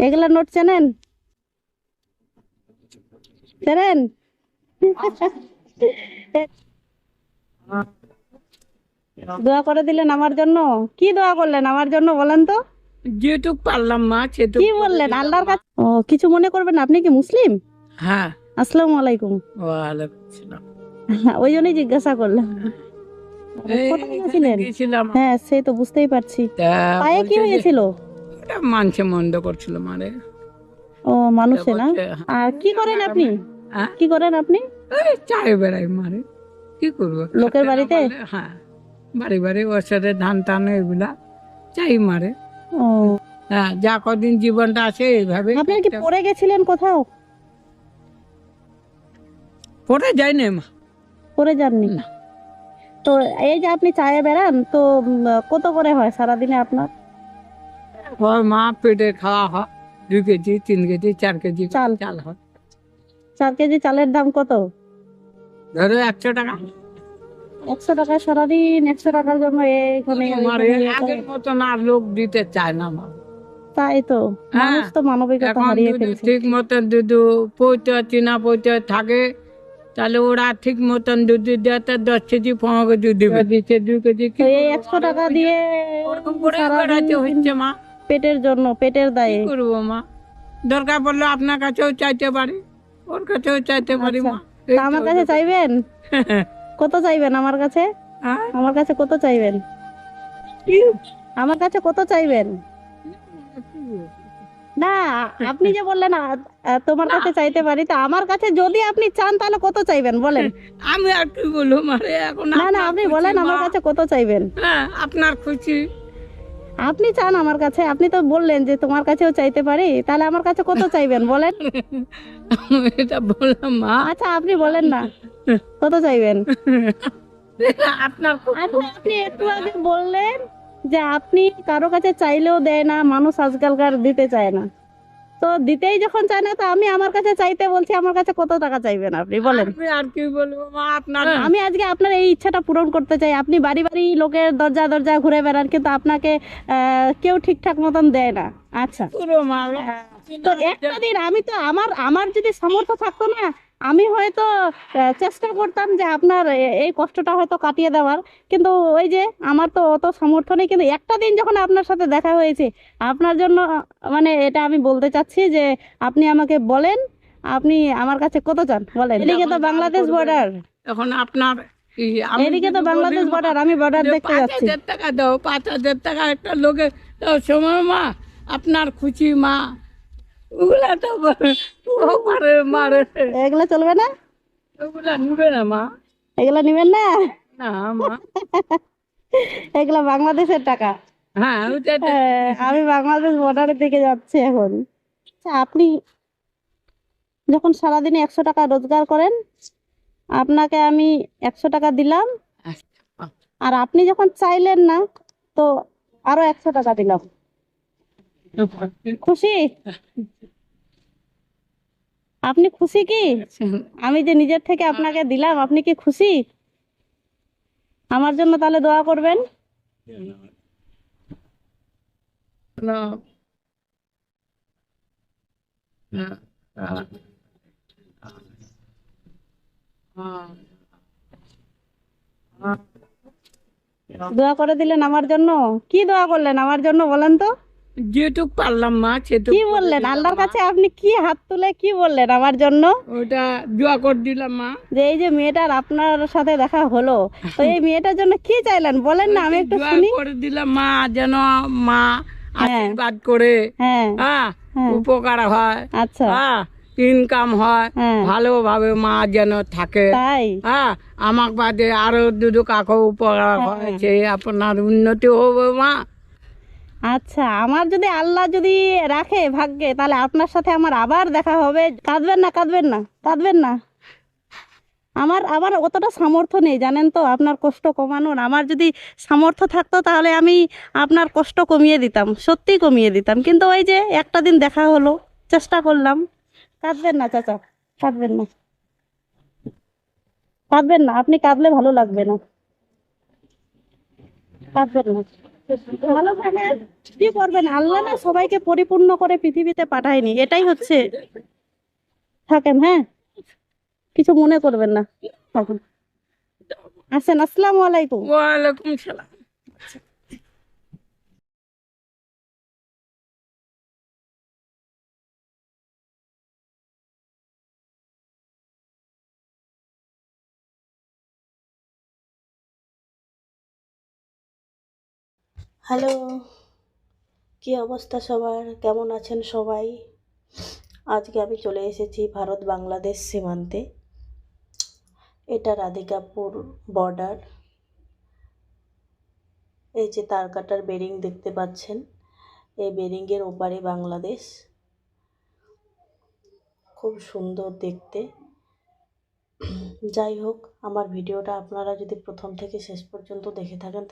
এগুলা নোট চেনেন? চেনেন? দোয়া করে দিলেন আমার জন্য? কি দোয়া করলেন আমার জন্য বলেন তো? যেটুক পারলাম মা সেটুক কি বললেন? আল্লাহর কাছে ও কিছু মনে করবেন আপনি কি মুসলিম? হ্যাঁ। আসসালামু আলাইকুম। ওই জন্যই জিজ্ঞাসা করলাম। কোথায় গেছিলেন? হ্যাঁ সে তো বুঝতেই পারছি। পায়ে কি হয়েছিল? মানছে মন্দ করছিল মারে। ও মানুষে না? আর কি করেন আপনি? হ্যাঁ? কি করেন আপনি? এই চায় বেড়াই মারে কি করব? লোকের বাড়িতে? হ্যাঁ বাড়ি বাড়ি ওর সাথে ধান টান এগুলা চাই মারে। ও। হ্যাঁ যা কদিন জীবনটা আছে এইভাবে আপনার কি পড়ে গেছিলেন কোথাও? পরে যাই না মা। পড়ে যাননি? না। তো এই যে আপনি চায়ে বেড়ান তো কত করে হয় সারাদিনে আপনার? ওর মা পেটে খাওয়া হয় দুই কেজি তিন কেজি চার কেজি চাল। চাল হয়। চার কেজি চালের দাম কত? ধরো একশো টাকা। একশো টাকা সারাদিন একশো টাকার জন্য আগের লোক দিতে চায় না আমার তাই তো হ্যাঁ, মানুষ তো মানবিকতা হারিয়ে ফেলছে। ঠিক মতন যদি পৈতে চিনা পৈতে থাকে তাহলে ওরা ঠিক মতন যদি দেয় তো দশ কেজি পনেরো কেজি দিবে। দিচ্ছে দুই কেজি? একশো টাকা দিয়ে ওরকম করে বেড়াতে হচ্ছে মা। পেটের জন্য পেটের দায়ে। কি করব মা? দরকার পড়লে আপনার কাছেও চাইতে পারি ওর কাছেও চাইতে পারি আচ্ছা। মা। তা আমার কাছে চাইবেন? কত চাইবেন আমার কাছে? হ্যাঁ? আমার কাছে কত চাইবেন? আমার কাছে কত চাইবেন? না আপনি যে বললেন তোমার কাছে চাইতে পারি তা আমার কাছে যদি আপনি চান তাহলে কত চাইবেন? বলেন। আমি আর কি বলব মারে এখন না না আপনি বলেন আমার কাছে কত চাইবেন? হ্যাঁ আপনার খুশি। আপনি চান আমার কাছে আপনি তো বললেন যে তোমার কাছেও চাইতে পারি তাহলে আমার কাছে কত চাইবেন বলেন? এটা বললাম মা। আচ্ছা আপনি বলেন না কত চাইবেন? আপনার আচ্ছা আপনি একটু আগে বললেন যে আপনি কারও কাছে চাইলেও দেয় না মানুষ আজকালকার দিতে চায় না। তো দিতেই যখন চায় না তো আমি আমার কাছে চাইতে বলছি আমার কাছে কত টাকা চাইবেন আপনি? বলেন। আর কি বলব মা আপনার আমি আজকে আপনার এই ইচ্ছাটা পূরণ করতে চাই। আপনি বাড়ি বাড়ি লোকের দরজা দরজা ঘুরে বেড়ান কিন্তু আপনাকে আহ, কেউ ঠিকঠাক মতন দেয় না। আচ্ছা। তো একটা দিন আমি তো আমার আমার যদি সামর্থ্য থাকতো না আমি হয়তো চেষ্টা করতাম যে আপনার এই কষ্টটা হয়তো কাটিয়ে দেওয়ার। কিন্তু ওই যে আমার তো অত সামর্থ্য নেই। কিন্তু একটা দিন যখন আপনার সাথে দেখা হয়েছে আপনার জন্য মানে এটা আমি বলতে চাচ্ছি যে আপনি আমাকে বলেন আপনি আমার কাছে কত চান বলেন এদিকে তো বাংলাদেশ বর্ডার এখন আপনার এদিকে তো বাংলাদেশ বলি, বর্ডার আমি বর্ডার দেখতে যাচ্ছি। টাকা দাও পাঁচ হাজার টাকা একটা লোকে সময় মা আপনার খুশি মা ওগুলা তো ও মারে মারে। এগুলো চলবে না? ওগুলা নিবে না মা। এগুলো নেবেন না? না মা। এগুলো বাংলাদেশের টাকা। হ্যাঁ হ্যাঁ, আমি বাংলাদেশ বর্ডারের দিকে যাচ্ছি এখন। আচ্ছা আপনি যখন সারাদিনে একশো টাকা রোজগার করেন আপনাকে আমি একশো টাকা দিলাম। আচ্ছা, আর আপনি যখন চাইলেন না তো আরও একশো টাকা দিলাম। খুশি? আপনি খুশি কি? আমি যে নিজের থেকে আপনাকে দিলাম আপনি কি খুশি? আমার জন্য তাহলে দোয়া করবেন। দোয়া করে দিলেন আমার জন্য? কি দোয়া করলেন আমার জন্য বলেন তো? যেটুক পারলাম মা সেটুক কি বললেন? আল্লাহর কাছে আপনি কি হাত তুলে কি বললেন আমার জন্য? ওটা দোয়া করে দিলাম মা। যে এই যে মেয়েটার আপনার সাথে দেখা হলো তো এই মেয়েটার জন্য কি চাইলেন? বলেন না আমি একটু শুনি। করে দিলাম মা যেন মা হ্যাঁ। আশীর্বাদ করে হ্যাঁ। হ্যাঁ হ্যাঁ। উপকার হয় আচ্ছা। হ্যাঁ ইনকাম হয় ভালোভাবে মা যেন থাকে। হ্যাঁ আমার বাদে আরও দুটো কাকু উপকার হ্যাঁ। হয়েছে আপনার উন্নতি হবে মা। আচ্ছা আমার যদি আল্লাহ যদি রাখে ভাগ্যে, তাহলে আপনার সাথে আমার আবার দেখা হবে। কাঁদবেন না কাঁদবেন না কাঁদবেন না। আমার আমার অতটা সামর্থ্য নেই, জানেন তো, আপনার কষ্ট কমানোর। আমার যদি সামর্থ্য থাকতো, তাহলে আমি আপনার কষ্ট কমিয়ে দিতাম সত্যি কমিয়ে দিতাম। কিন্তু ওই যে একটা দিন দেখা হলো, চেষ্টা করলাম। কাঁদবেন না, চাচা, কাঁদবেন না। কাঁদবেন না, আপনি কাঁদলে ভালো লাগবে না। কাঁদবেন না। ভালো থাকেন কি করবেন? আল্লাহ না সবাইকে পরিপূর্ণ করে পৃথিবীতে পাঠায়নি, এটাই হচ্ছে। থাকেন হ্যাঁ? কিছু মনে করবেন না? তখন। আসসালামু আলাইকুম। ওয়ালাইকুম সালাম। হ্যালো, কি অবস্থা সবার? কেমন আছেন সবাই? আজকে আমি চলে এসেছি ভারত বাংলাদেশ সীমান্তে। এটা রাধিকাপুর বর্ডার এই যে তারকাটার বেরিং দেখতে পাচ্ছেন, এই বেরিংয়ের ওপারে বাংলাদেশ। খুব সুন্দর দেখতে। যাই হোক, আমার ভিডিওটা আপনারা যদি প্রথম থেকে শেষ পর্যন্ত দেখে থাকেন